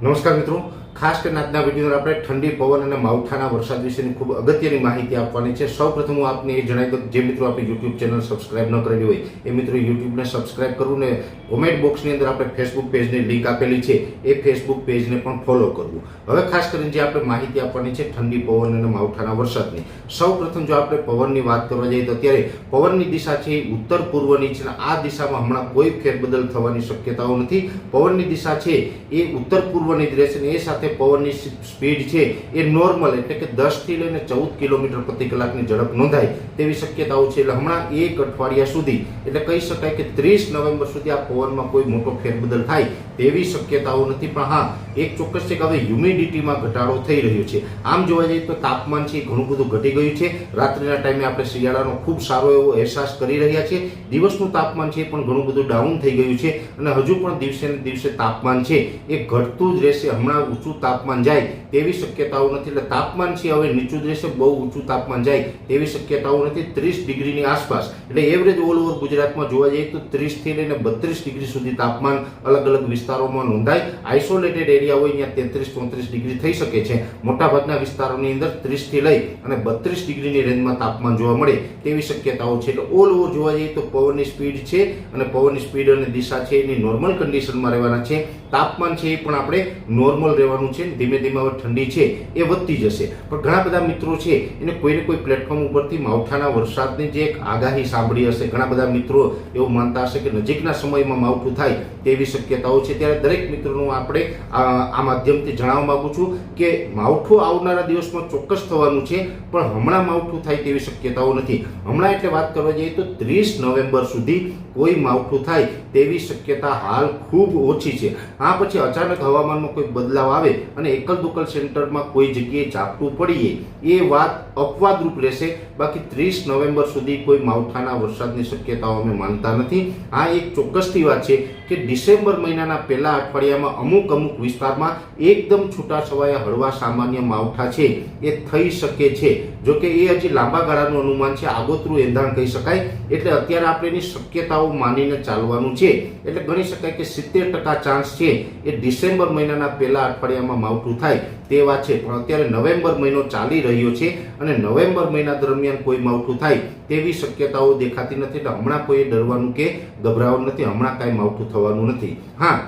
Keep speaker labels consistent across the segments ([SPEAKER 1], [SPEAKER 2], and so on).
[SPEAKER 1] નમસ્કાર મિત્રો. ખાસ કરીને આજના વીડિયો આપણે ઠંડી પવન અને માવઠાના વરસાદ વિશેની ખૂબ અગત્યની માહિતી આપવાની છે. સૌ પ્રથમ હું આપને એ જણાવી દઉં જે મિત્રો આપણી યુટ્યુબ ચેનલ સબસ્ક્રાઇબ ન કરેલી હોય, એ મિત્રો યુટ્યુબને સબસ્ક્રાઇબ કરવું ને કોમેન્ટ બોક્સની અંદર આપણે ફેસબુક પેજની લિંક આપેલી છે, એ ફેસબુક પેજને પણ ફોલો કરવું. હવે ખાસ કરીને જે આપણે માહિતી આપવાની છે ઠંડી પવન અને માવઠાના વરસાદની. સૌ પ્રથમ જો આપણે પવનની વાત કરવા જઈએ તો અત્યારે પવનની દિશા છે ઉત્તર પૂર્વની છે આ દિશામાં હમણાં કોઈ ફેરબદલ થવાની શક્યતાઓ નથી. પવનની દિશા છે એ ઉત્તર પૂર્વની જ રહેશે ને એ સાથે પવનની સ્પીડ છે એ નોર્મલ એટલે કે દસથી લઈને ચૌદ કિલોમીટર પ્રતિ કલાકની ઝડપ નોંધાય. તેવી શક્યતાઓ છે. એટલે હમણાં એક અઠવાડિયા સુધી, એટલે કહી શકાય કે ત્રીસ નવેમ્બર સુધી આ પવનમાં કોઈ મોટો ફેરબદલ થાય તેવી શક્યતાઓ નથી. પણ હા, એક ચોક્કસ છે કે હવે હ્યુમિડિટીમાં ઘટાડો થઈ રહ્યો છે. આમ જોવા જઈએ તો તાપમાન છે ઘણું બધું ઘટી ગયું છે. રાત્રિના ટાઈમે આપણે શિયાળાનો ખૂબ સારો એવો અહેસાસ કરી રહ્યા છે દિવસનું તાપમાન છે પણ ઘણું બધું ડાઉન થઈ ગયું છે અને હજુ પણ દિવસે ને દિવસે તાપમાન છે એ ઘટતું જ રહેશે. હમણાં ઊંચું તાપમાન જાય તેવી શક્યતાઓ નથી. એટલે તાપમાન છે હવે નીચું જ રહેશે, બહુ ઊંચું તાપમાન જાય તેવી શક્યતાઓ નથી ત્રીસ ડિગ્રીની આસપાસ. એટલે એવરેજ ઓલ ઓવર ગુજરાતમાં જોવા જઈએ તો ત્રીસથી લઈને બત્રીસ ડિગ્રી સુધી તાપમાન અલગ અલગ વિસ્તારોમાં નોંધાય. આઇસોલેટેડ એરિયા હોય ત્યાં તેત્રીસ ચોત્રીસ ડિગ્રી થઈ શકે છે. મોટાભાગના વિસ્તારોની અંદર ત્રીસથી લઈ અને બત્રીસ ડિગ્રીની રેન્જમાં તાપમાન જોવા મળે તેવી શક્યતાઓ છે. એટલે ઓલ ઓવર જોવા જઈએ તો પવનની સ્પીડ છે અને પવનની સ્પીડ અને દિશા છે એની નોર્મલ કન્ડિશનમાં રહેવાના છે. તાપમાન છે એ પણ આપણે નોર્મલ રહેવાનું છે. ધીમે ધીમે હવે ઠંડી છે એ વધતી જશે. પણ ઘણા બધા મિત્રો છે એને કોઈને કોઈ પ્લેટફોર્મ ઉપરથી માવઠાના વરસાદની જે એક આગાહી સાંભળી હશે, ઘણા બધા મિત્રો એવું માનતા હશે કે નજીકના સમયમાં માવઠું થાય તેવી શક્યતાઓ છે. ત્યારે દરેક મિત્રોનું આપણે આ માધ્યમથી જણાવવા માગું છું કે માવઠું આવનારા દિવસમાં ચોક્કસ થવાનું છે, પણ હમણાં માવઠું થાય તેવી શક્યતાઓ નથી. હમણાં એટલે વાત કરવા જઈએ તો ત્રીસ નવેમ્બર સુધી કોઈ માવઠું થાય તેવી શક્યતા હાલ ખૂબ ઓછી છે. આ પછી અચાનક હવામાનમાં કોઈ બદલાવ આવે અને એકલ દુકલ સેન્ટરમાં કોઈ જગ્યાએ ઝાપટું પડીએ, એ વાત અપવાદરૂપ રહેશે. બાકી ત્રીસ નવેમ્બર સુધી કોઈ માવઠાના વરસાદની શક્યતાઓ અમે માનતા નથી. આ એક ચોક્કસથી વાત છે. કે ડિસેમ્બર મહિનાના પહેલા અઠવાડિયામાં અમુક અમુક વિસ્તારમાં એકદમ છૂટાછવાયા હળવા સામાન્ય માવઠા છે, એ થઈ શકે છે. જો કે એ હજી લાંબા ગાળાનું અનુમાન છે, આગોતરું એંધાણ કહી શકાય. એટલે અત્યારે આપણે એની શક્યતાઓ માનીને ચાલવાનું છે. એટલે ગણી શકાય કે સિત્તેર ટકા ચાન્સ છે એ ડિસેમ્બર મહિનાના પહેલા અઠવાડિયામાં માવઠું થાય તે વાત છે. પણ અત્યારે નવેમ્બર મહિનો ચાલી રહ્યો છે અને નવેમ્બર મહિના દરમિયાન કોઈ માવઠું થાય તેવી શક્યતાઓ દેખાતી નથી. એટલે હમણાં કોઈ ડરવાનું કે ગભરાવાનું નથી. હમણાં કાંઈ માવઠું થવાનું નથી. હા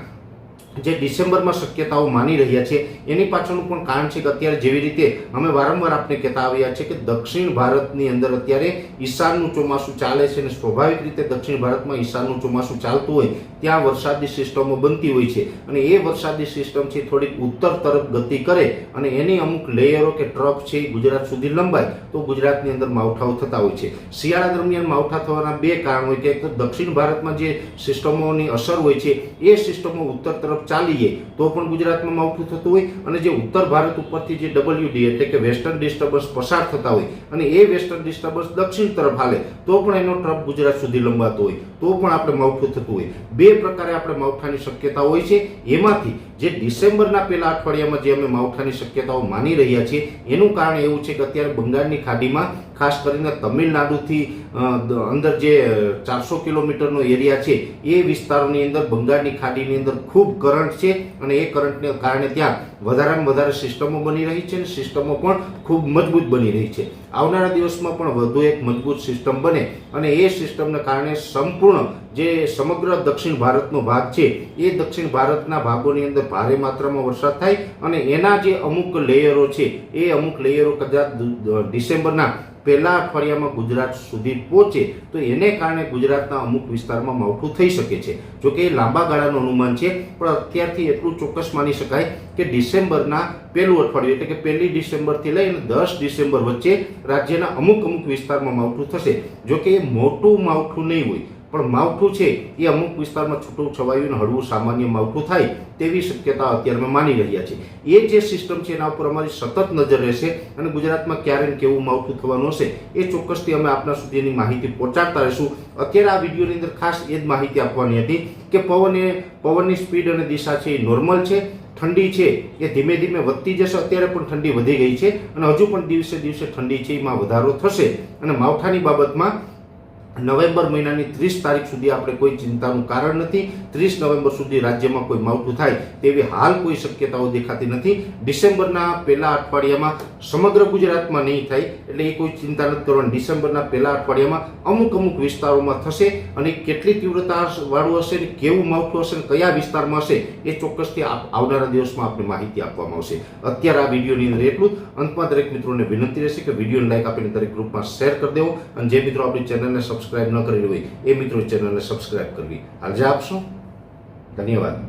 [SPEAKER 1] જે ડિસેમ્બરમાં શક્યતાઓ માની રહ્યા છે, એની પાછળનું પણ કારણ છે કે અત્યારે જેવી રીતે અમે વારંવાર આપને કહેતા આવ્યા છે કે દક્ષિણ ભારતની અંદર અત્યારે ઈશાનનું ચોમાસું ચાલે છે અને સ્વાભાવિક રીતે દક્ષિણ ભારતમાં ઈશાનનું ચોમાસું ચાલતું હોય, ત્યાં વરસાદની સિસ્ટમો બનતી હોય છે. અને એ વરસાદની સિસ્ટમ છે થોડીક ઉત્તર તરફ ગતિ કરે અને એની અમુક લેયરો કે ટ્રફ છે એ ગુજરાત સુધી લંબાય, તો ગુજરાતની અંદર માવઠાઓ થતા હોય છે. શિયાળા દરમિયાન માવઠા થવાના બે કારણ હોય કે દક્ષિણ ભારતમાં જે સિસ્ટમોની અસર હોય છે, એ સિસ્ટમો ઉત્તર તરફ ચાલીએ, તો પણ ગુજરાતમાં માવઠું થતું હોય અને જે ઉત્તર ભારત ઉપરથી જે ડબલ્યુડી એટલે કે વેસ્ટર્ન ડિસ્ટર્બન્સ પસાર થતા હોય અને એ વેસ્ટર્ન ડિસ્ટર્બન્સ દક્ષિણ તરફ હાલે, તો પણ એનો ટ્રફ ગુજરાત સુધી લંબાતો હોય, તો પણ આપણે માવઠું થતું હોય. બે પ્રકારે આપણે માવઠાની શક્યતા હોય છે. એમાંથી જે ડિસેમ્બરના પહેલા અઠવાડિયામાં જે અમે માવઠાની શક્યતાઓ માની રહ્યા છીએ, એનું કારણ એવું છે કે અત્યારે બંગાળની ખાડીમાં, ખાસ કરીને તમિલનાડુથી અંદર જે ચારસો કિલોમીટરનો એરિયા છે, એ વિસ્તારોની અંદર બંગાળની ખાડીની અંદર ખૂબ કરંટ છે અને એ કરંટને કારણે ત્યાં વધારેમાં વધારે સિસ્ટમો બની રહી છે અને સિસ્ટમો પણ ખૂબ મજબૂત બની રહી છે. આવનારા દિવસમાં પણ વધુ એક મજબૂત સિસ્ટમ બને અને એ સિસ્ટમને કારણે સંપૂર્ણ જે સમગ્ર દક્ષિણ ભારતનો ભાગ છે, એ દક્ષિણ ભારતના ભાગોની અંદર ભારે માત્રામાં વરસાદ થાય અને એના જે અમુક લેયરો છે, એ અમુક લેયરો કદાચ ડિસેમ્બરના પહેલા અઠવાડિયામાં ગુજરાત સુધી પહોંચે, તો એને કારણે ગુજરાતના અમુક વિસ્તારમાં માવઠું થઈ શકે છે. જો કે એ લાંબા ગાળાનું અનુમાન છે, પણ અત્યારથી એટલું ચોક્કસ માની શકાય કે ડિસેમ્બરના પહેલું અઠવાડિયું, એટલે કે પહેલી ડિસેમ્બરથી લઈને દસ ડિસેમ્બર વચ્ચે રાજ્યના અમુક અમુક વિસ્તારમાં માવઠું થશે. જો કે એ મોટું માવઠું નહીં હોય પણ માવઠું છે એ અમુક વિસ્તારમાં છૂટું છવાયું અને હળવું સામાન્ય માવઠું થાય તેવી શક્યતા અત્યારે અમે માની રહ્યા છે એ જે સિસ્ટમ છે એના ઉપર અમારી સતત નજર રહેશે અને ગુજરાતમાં ક્યારે કેવું માવઠું થવાનું હશે એ ચોક્કસથી અમે આપના સુધી એની માહિતી પહોંચાડતા રહીશું. અત્યારે આ વિડીયોની અંદર ખાસ એ જ માહિતી આપવાની હતી કે પવન એ, પવનની સ્પીડ અને દિશા છે એ નોર્મલ છે, ઠંડી છે એ ધીમે ધીમે વધતી જશે, અત્યારે પણ ઠંડી વધી ગઈ છે અને હજુ પણ દિવસે દિવસે ઠંડી છે એમાં વધારો થશે. અને માવઠાની બાબતમાં નવેમ્બર મહિનાની ત્રીસ તારીખ સુધી આપણે કોઈ ચિંતાનું કારણ નથી. ત્રીસ નવેમ્બર સુધી રાજ્યમાં કોઈ માવઠું થાય તેવી હાલ કોઈ શક્યતાઓ દેખાતી નથી. ડિસેમ્બરના પહેલા અઠવાડિયામાં સમગ્ર ગુજરાતમાં નહીં થાય એટલે એ કોઈ ચિંતા નથી કરવાની. ડિસેમ્બરના પહેલા અઠવાડિયામાં અમુક અમુક વિસ્તારોમાં થશે અને કેટલી તીવ્રતા વાળું હશે ને કેવું માવઠું હશે ને કયા વિસ્તારમાં હશે એ ચોક્કસથી આવનારા દિવસમાં આપણે માહિતી આપવામાં આવશે. અત્યારે આ વિડીયોની અંદર એટલું જ. અંતમાં દરેક મિત્રોને વિનંતી રહેશે કે વિડીયોને લાઈક આપીને દરેક ગ્રુપમાં શેર કરી દેવો અને જે મિત્રો આપણી ચેનલને સબસ્ક્રાઇબ ન કરેલી હોય એ મિત્રો ચેનલને સબસ્ક્રાઇબ કરવી. આજે આપશો. ધન્યવાદ.